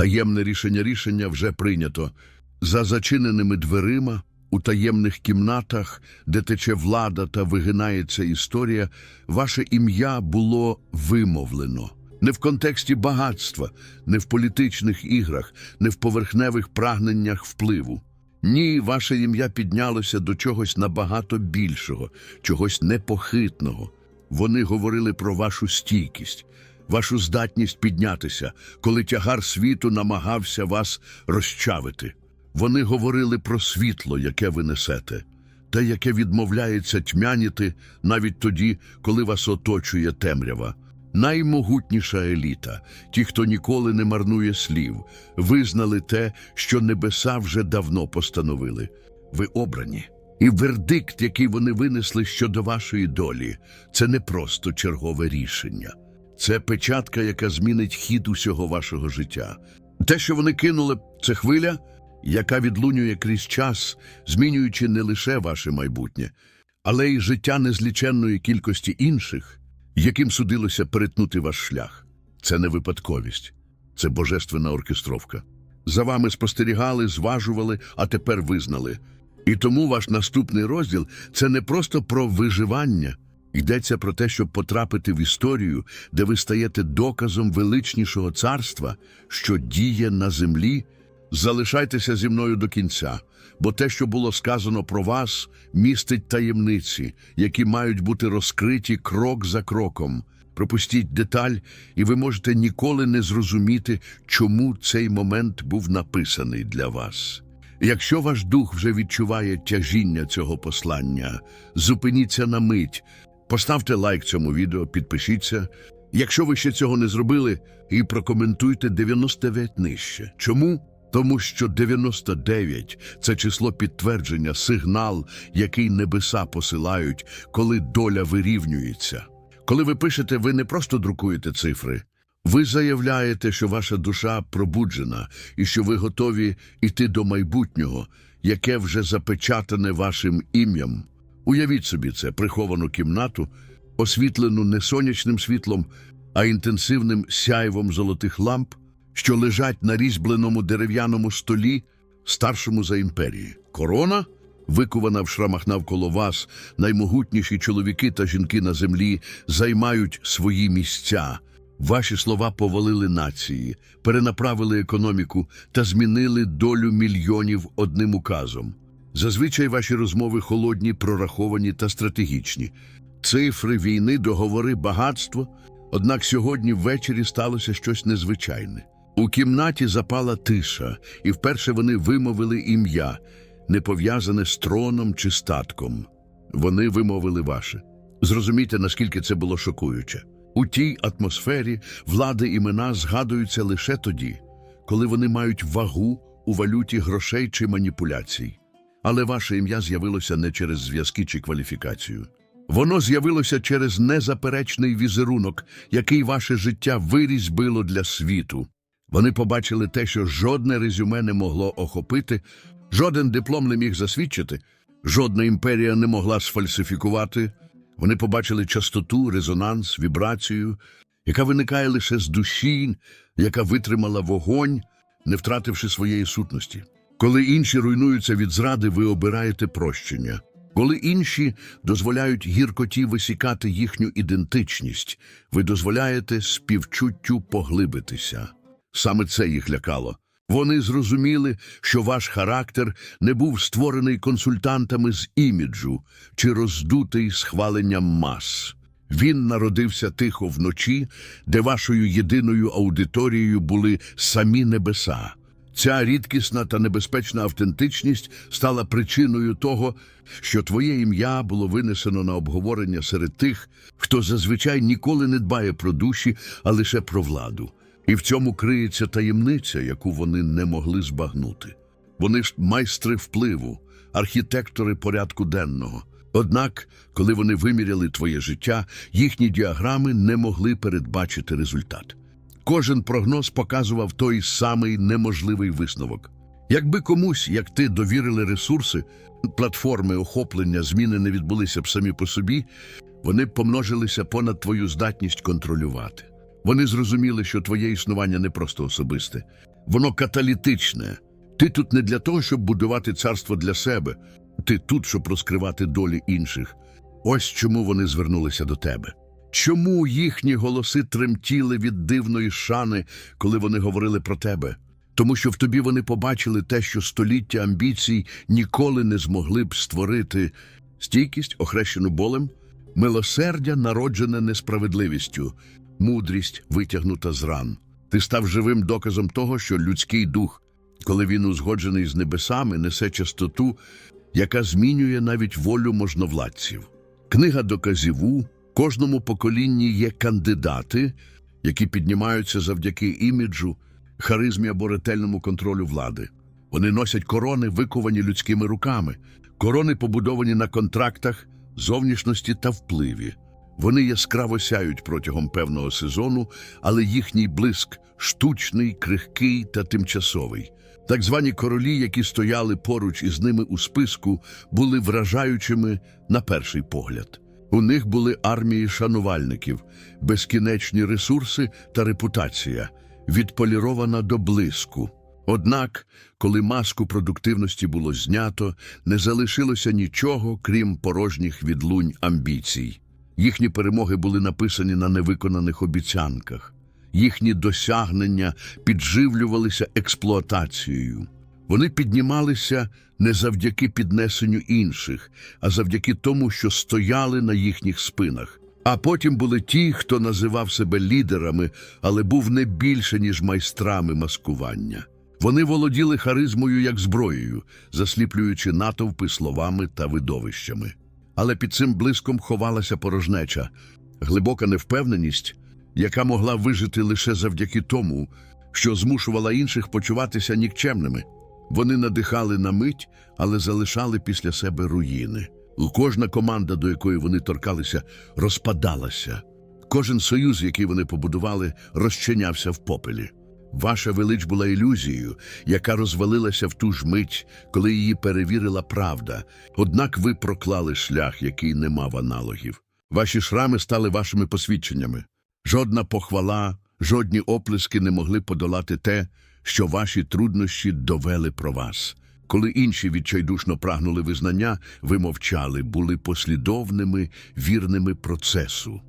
Таємне рішення рішення вже прийнято. За зачиненими дверима, у таємних кімнатах, де тече влада та вигинається історія, ваше ім'я було вимовлено. Не в контексті багатства, не в політичних іграх, не в поверхневих прагненнях впливу. Ні, ваше ім'я піднялося до чогось набагато більшого, чогось непохитного. Вони говорили про вашу стійкість, вашу здатність піднятися, коли тягар світу намагався вас розчавити. Вони говорили про світло, яке ви несете, те, яке відмовляється тьмяніти навіть тоді, коли вас оточує темрява. Наймогутніша еліта, ті, хто ніколи не марнує слів, визнали те, що небеса вже давно постановили. Ви обрані. І вердикт, який вони винесли щодо вашої долі, це не просто чергове рішення. Це печатка, яка змінить хід усього вашого життя. Те, що вони кинули, це хвиля, яка відлунює крізь час, змінюючи не лише ваше майбутнє, але й життя незліченної кількості інших, яким судилося перетнути ваш шлях. Це не випадковість, це божественна оркестровка. За вами спостерігали, зважували, а тепер визнали. І тому ваш наступний розділ це не просто про виживання. Йдеться про те, щоб потрапити в історію, де ви стаєте доказом величнішого царства, що діє на землі. Залишайтеся зі мною до кінця, бо те, що було сказано про вас, містить таємниці, які мають бути розкриті крок за кроком. Пропустіть деталь, і ви можете ніколи не зрозуміти, чому цей момент був написаний для вас. Якщо ваш дух вже відчуває тяжіння цього послання, зупиніться на мить, поставте лайк цьому відео, підпишіться. Якщо ви ще цього не зробили, і прокоментуйте 99 нижче. Чому? Тому що 99 – це число підтвердження, сигнал, який небеса посилають, коли доля вирівнюється. Коли ви пишете, ви не просто друкуєте цифри. Ви заявляєте, що ваша душа пробуджена і що ви готові йти до майбутнього, яке вже запечатане вашим ім'ям. Уявіть собі це приховану кімнату, освітлену не сонячним світлом, а інтенсивним сяйвом золотих ламп, що лежать на різьбленому дерев'яному столі, старшому за імперії. Корона, викувана в шрамах навколо вас, наймогутніші чоловіки та жінки на землі займають свої місця. Ваші слова повалили нації, перенаправили економіку та змінили долю мільйонів одним указом. Зазвичай ваші розмови холодні, прораховані та стратегічні. Цифри війни, договори, багатство. Однак сьогодні ввечері сталося щось незвичайне. У кімнаті запала тиша, і вперше вони вимовили ім'я, не пов'язане з троном чи статком. Вони вимовили ваше. Зрозумійте, наскільки це було шокуюче. У тій атмосфері влади імена згадуються лише тоді, коли вони мають вагу у валюті грошей чи маніпуляцій. Але ваше ім'я з'явилося не через зв'язки чи кваліфікацію. Воно з'явилося через незаперечний візерунок, який ваше життя вирізьбило для світу. Вони побачили те, що жодне резюме не могло охопити, жоден диплом не міг засвідчити, жодна імперія не могла сфальсифікувати. Вони побачили частоту, резонанс, вібрацію, яка виникає лише з душі, яка витримала вогонь, не втративши своєї сутності. Коли інші руйнуються від зради, ви обираєте прощення. Коли інші дозволяють гіркоті висікати їхню ідентичність, ви дозволяєте співчуттю поглибитися. Саме це їх лякало. Вони зрозуміли, що ваш характер не був створений консультантами з іміджу чи роздутий схваленням мас. Він народився тихо вночі, де вашою єдиною аудиторією були самі небеса. Ця рідкісна та небезпечна автентичність стала причиною того, що твоє ім'я було винесено на обговорення серед тих, хто зазвичай ніколи не дбає про душі, а лише про владу. І в цьому криється таємниця, яку вони не могли збагнути. Вони ж майстри впливу, архітектори порядку денного. Однак, коли вони виміряли твоє життя, їхні діаграми не могли передбачити результат. Кожен прогноз показував той самий неможливий висновок. Якби комусь, як ти, довірили ресурси, платформи охоплення, зміни не відбулися б самі по собі, вони б помножилися понад твою здатність контролювати. Вони зрозуміли, що твоє існування не просто особисте, воно каталітичне. Ти тут не для того, щоб будувати царство для себе, ти тут, щоб розкривати долі інших. Ось чому вони звернулися до тебе. Чому їхні голоси тремтіли від дивної шани, коли вони говорили про тебе? Тому що в тобі вони побачили те, що століття амбіцій ніколи не змогли б створити стійкість, охрещену болем, милосердя, народжене несправедливістю, мудрість, витягнута з ран. Ти став живим доказом того, що людський дух, коли він узгоджений з небесами, несе чистоту, яка змінює навіть волю можновладців. Книга доказів у кожному поколінні є кандидати, які піднімаються завдяки іміджу, харизмі або ретельному контролю влади. Вони носять корони, виковані людськими руками, корони побудовані на контрактах, зовнішності та впливі. Вони яскраво сяють протягом певного сезону, але їхній блиск штучний, крихкий та тимчасовий. Так звані королі, які стояли поруч із ними у списку, були вражаючими на перший погляд. У них були армії шанувальників, безкінечні ресурси та репутація, відполірована до блиску. Однак, коли маску продуктивності було знято, не залишилося нічого, крім порожніх відлунь амбіцій. Їхні перемоги були написані на невиконаних обіцянках. Їхні досягнення підживлювалися експлуатацією. Вони піднімалися не завдяки піднесенню інших, а завдяки тому, що стояли на їхніх спинах. А потім були ті, хто називав себе лідерами, але був не більше, ніж майстрами маскування. Вони володіли харизмою як зброєю, засліплюючи натовпи словами та видовищами. Але під цим блиском ховалася порожнеча, глибока невпевненість, яка могла вижити лише завдяки тому, що змушувала інших почуватися нікчемними. Вони надихали на мить, але залишали після себе руїни. Кожна команда, до якої вони торкалися, розпадалася. Кожен союз, який вони побудували, розчинявся в попелі. Ваша велич була ілюзією, яка розвалилася в ту ж мить, коли її перевірила правда. Однак ви проклали шлях, який не мав аналогів. Ваші шрами стали вашими посвідченнями. Жодна похвала, жодні оплески не могли подолати те, що ваші труднощі довели про вас. Коли інші відчайдушно прагнули визнання, ви мовчали, були послідовними, вірними процесу.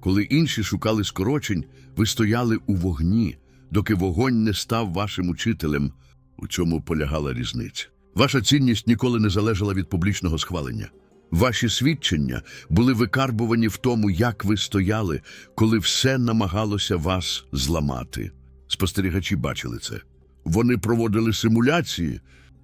Коли інші шукали скорочень, ви стояли у вогні, доки вогонь не став вашим учителем. У цьому полягала різниця. Ваша цінність ніколи не залежала від публічного схвалення. Ваші свідчення були викарбувані в тому, як ви стояли, коли все намагалося вас зламати. Спостерігачі бачили це. Вони проводили симуляції,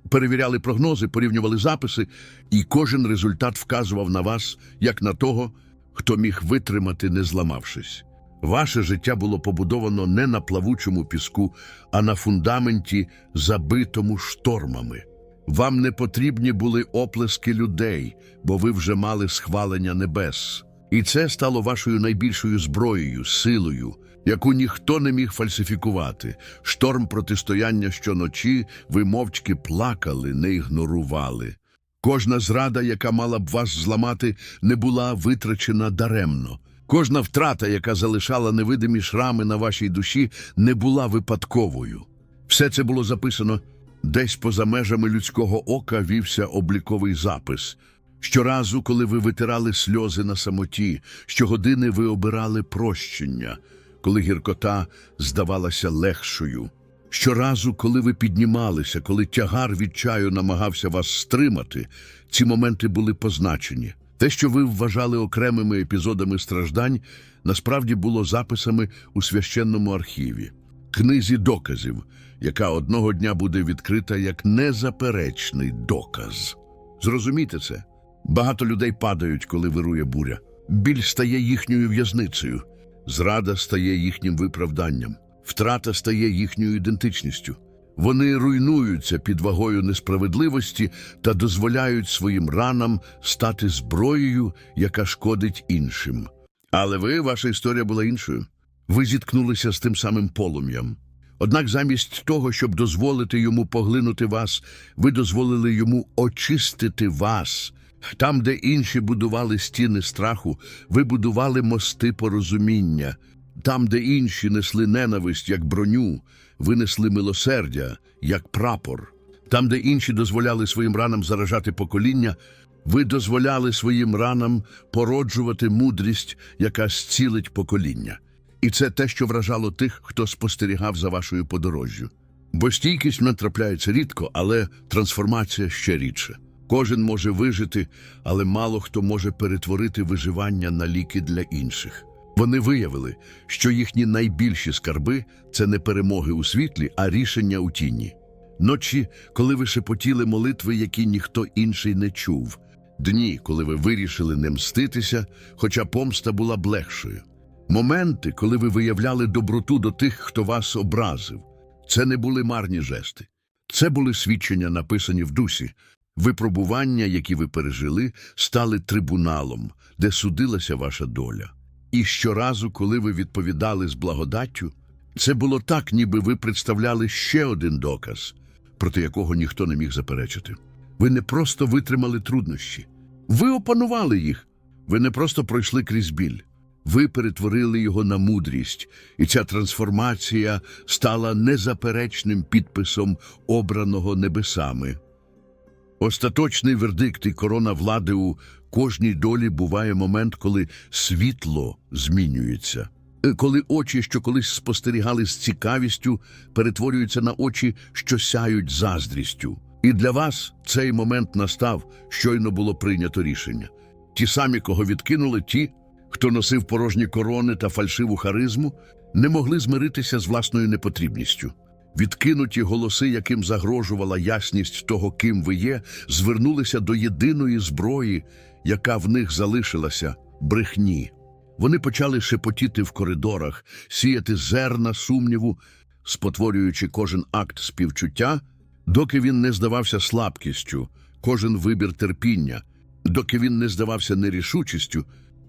перевіряли прогнози, порівнювали записи, і кожен результат вказував на вас, як на того, хто міг витримати, не зламавшись. Ваше життя було побудовано не на плавучому піску, а на фундаменті, забитому штормами. Вам не потрібні були оплески людей, бо ви вже мали схвалення небес. І це стало вашою найбільшою зброєю, силою, яку ніхто не міг фальсифікувати. Шторм протистояння щоночі ви мовчки плакали, не ігнорували. Кожна зрада, яка мала б вас зламати, не була витрачена даремно. Кожна втрата, яка залишала невидимі шрами на вашій душі, не була випадковою. Все це було записано десь поза межами людського ока вівся обліковий запис. Щоразу, коли ви витирали сльози на самоті, щогодини ви обирали прощення, коли гіркота здавалася легшою. Щоразу, коли ви піднімалися, коли тягар від чаю намагався вас стримати, ці моменти були позначені. Те, що ви вважали окремими епізодами страждань, насправді було записами у священному архіві, книзі доказів, яка одного дня буде відкрита як незаперечний доказ. Зрозумійте це. Багато людей падають, коли вирує буря. Біль стає їхньою в'язницею, зрада стає їхнім виправданням, втрата стає їхньою ідентичністю. Вони руйнуються під вагою несправедливості та дозволяють своїм ранам стати зброєю, яка шкодить іншим. Але ви, ваша історія була іншою. Ви зіткнулися з тим самим полум'ям. Однак замість того, щоб дозволити йому поглинути вас, ви дозволили йому очистити вас. Там, де інші будували стіни страху, ви будували мости порозуміння. Там, де інші несли ненависть як броню, ви несли милосердя як прапор. Там, де інші дозволяли своїм ранам заражати покоління, ви дозволяли своїм ранам породжувати мудрість, яка зцілить покоління. І це те, що вражало тих, хто спостерігав за вашою подорожжю. Бо стійкість не трапляється рідко, але трансформація ще рідше. Кожен може вижити, але мало хто може перетворити виживання на ліки для інших. Вони виявили, що їхні найбільші скарби це не перемоги у світлі, а рішення у тіні. Ночі, коли ви шепотіли молитви, які ніхто інший не чув, дні, коли ви вирішили не мститися, хоча помста була б легшою. Моменти, коли ви виявляли доброту до тих, хто вас образив, це не були марні жести. Це були свідчення, написані в дусі. Випробування, які ви пережили, стали трибуналом, де судилася ваша доля. І щоразу, коли ви відповідали з благодаттю, це було так, ніби ви представляли ще один доказ, проти якого ніхто не міг заперечити. Ви не просто витримали труднощі, ви опанували їх. Ви не просто пройшли крізь біль. Ви перетворили його на мудрість, і ця трансформація стала незаперечним підписом обраного небесами. Остаточний вердикт і корона влади у кожній долі буває момент, коли світло змінюється. Е, Коли очі, що колись спостерігали з цікавістю, перетворюються на очі, що сяють заздрістю. І для вас цей момент настав, щойно було прийнято рішення. Ті самі, кого відкинули, ті, хто носив порожні корони та фальшиву харизму, не могли змиритися з власною непотрібністю. Відкинуті голоси, яким загрожувала ясність того, ким ви є, звернулися до єдиної зброї, яка в них залишилася брехні. Вони почали шепотіти в коридорах, сіяти зерна сумніву, спотворюючи кожен акт співчуття, доки він не здавався слабкістю, кожен вибір терпіння, доки він не здавався нерішучістю,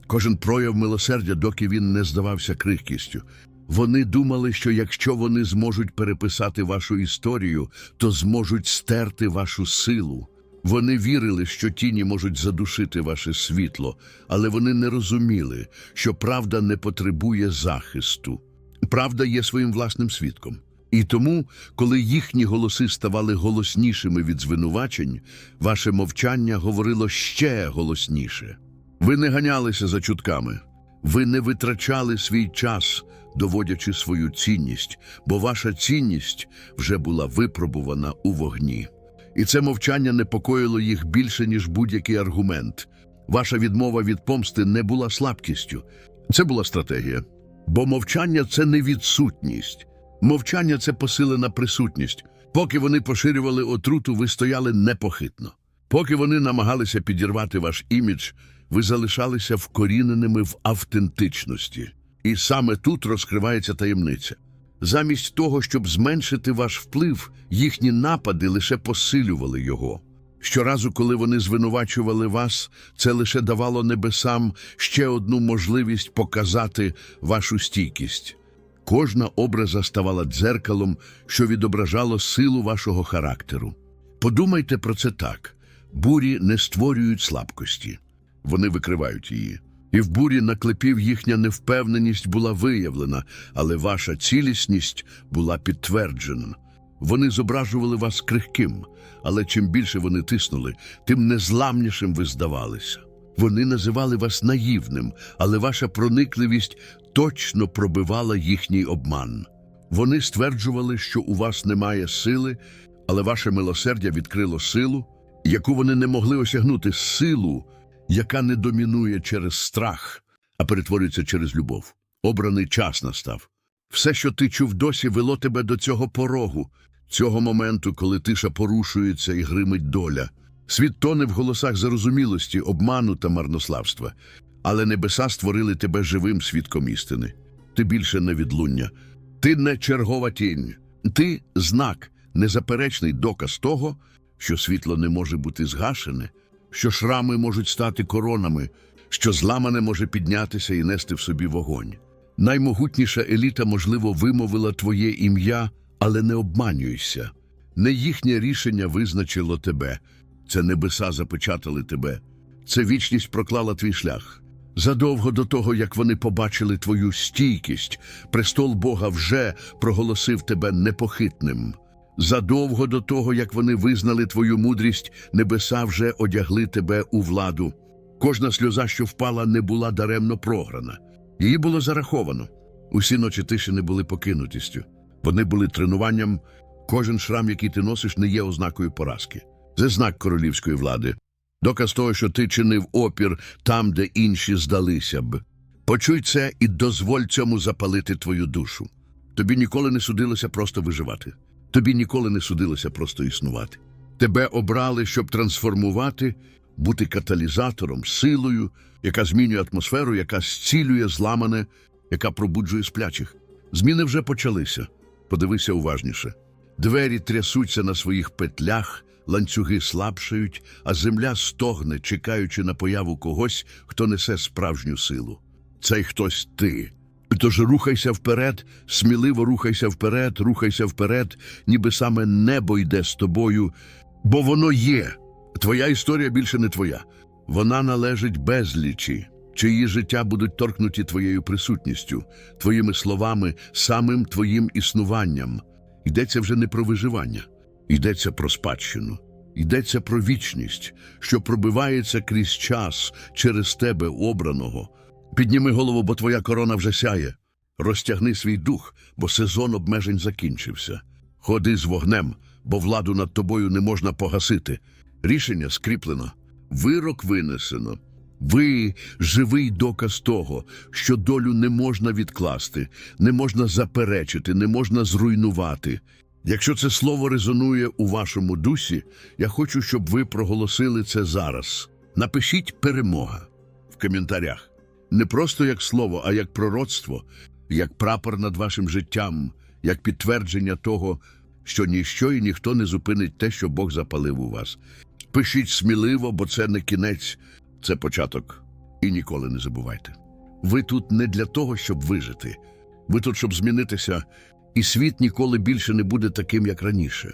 кожен прояв милосердя, доки він не здавався крихкістю. Вони думали, що якщо вони зможуть переписати вашу історію, то зможуть стерти вашу силу. Вони вірили, що тіні можуть задушити ваше світло, але вони не розуміли, що правда не потребує захисту. Правда є своїм власним свідком. І тому, коли їхні голоси ставали голоснішими від звинувачень, ваше мовчання говорило ще голосніше. Ви не ганялися за чутками, ви не витрачали свій час, доводячи свою цінність, бо ваша цінність вже була випробувана у вогні. І це мовчання непокоїло їх більше, ніж будь-який аргумент. Ваша відмова від помсти не була слабкістю, це була стратегія. Бо мовчання це не відсутність. Мовчання це посилена присутність. Поки вони поширювали отруту, ви стояли непохитно. Поки вони намагалися підірвати ваш імідж, ви залишалися вкоріненими в автентичності. І саме тут розкривається таємниця. Замість того, щоб зменшити ваш вплив, їхні напади лише посилювали його. Щоразу, коли вони звинувачували вас, це лише давало небесам ще одну можливість показати вашу стійкість. Кожна образа ставала дзеркалом, що відображало силу вашого характеру. Подумайте про це так: бурі не створюють слабкості, вони викривають її. І в бурі наклепів їхня невпевненість була виявлена, але ваша цілісність була підтверджена. Вони зображували вас крихким, але чим більше вони тиснули, тим незламнішим ви здавалися. Вони називали вас наївним, але ваша проникливість точно пробивала їхній обман. Вони стверджували, що у вас немає сили, але ваше милосердя відкрило силу, яку вони не могли осягнути силу, яка не домінує через страх, а перетворюється через любов. Обраний час настав. Все, що ти чув досі, вело тебе до цього порогу, цього моменту, коли тиша порушується і гримить доля. Світ тоне в голосах зарозумілості, обману та марнославства, але небеса створили тебе живим свідком істини. Ти більше не відлуння, ти не чергова тінь, ти знак, незаперечний доказ того, що світло не може бути згашене, що шрами можуть стати коронами, що зламане може піднятися і нести в собі вогонь. Наймогутніша еліта, можливо, вимовила твоє ім'я, але не обманюйся. Не їхнє рішення визначило тебе, це небеса запечатали тебе, це вічність проклала твій шлях. Задовго до того, як вони побачили твою стійкість, престол Бога вже проголосив тебе непохитним. Задовго до того, як вони визнали твою мудрість, небеса вже одягли тебе у владу. Кожна сльоза, що впала, не була даремно програна. Її було зараховано. Усі ночі тиші не були покинутістю. Вони були тренуванням. Кожен шрам, який ти носиш, не є ознакою поразки. Це знак королівської влади. Доказ того, що ти чинив опір там, де інші здалися б. Почуй це і дозволь цьому запалити твою душу. Тобі ніколи не судилося просто виживати. Тобі ніколи не судилося просто існувати. Тебе обрали, щоб трансформувати, бути каталізатором, силою, яка змінює атмосферу, яка зцілює зламане, яка пробуджує сплячих. Зміни вже почалися. Подивися уважніше. Двері трясуться на своїх петлях, ланцюги слабшають, а земля стогне, чекаючи на появу когось, хто несе справжню силу. Цей хтось ти. Тож рухайся вперед, сміливо рухайся вперед, рухайся вперед, ніби саме небо йде з тобою, бо воно є. Твоя історія більше не твоя. Вона належить безлічі, чиї життя будуть торкнуті твоєю присутністю, твоїми словами, самим твоїм існуванням. Йдеться вже не про виживання, йдеться про спадщину, йдеться про вічність, що пробивається крізь час через тебе обраного. Підніми голову, бо твоя корона вже сяє. Розтягни свій дух, бо сезон обмежень закінчився. Ходи з вогнем, бо владу над тобою не можна погасити. Рішення скріплено, вирок винесено. Ви живий доказ того, що долю не можна відкласти, не можна заперечити, не можна зруйнувати. Якщо це слово резонує у вашому дусі, я хочу, щоб ви проголосили це зараз. Напишіть перемога в коментарях. Не просто як слово, а як пророцтво, як прапор над вашим життям, як підтвердження того, що ніщо і ніхто не зупинить те, що Бог запалив у вас. Пишіть сміливо, бо це не кінець, це початок. І ніколи не забувайте. Ви тут не для того, щоб вижити. Ви тут, щоб змінитися, і світ ніколи більше не буде таким, як раніше.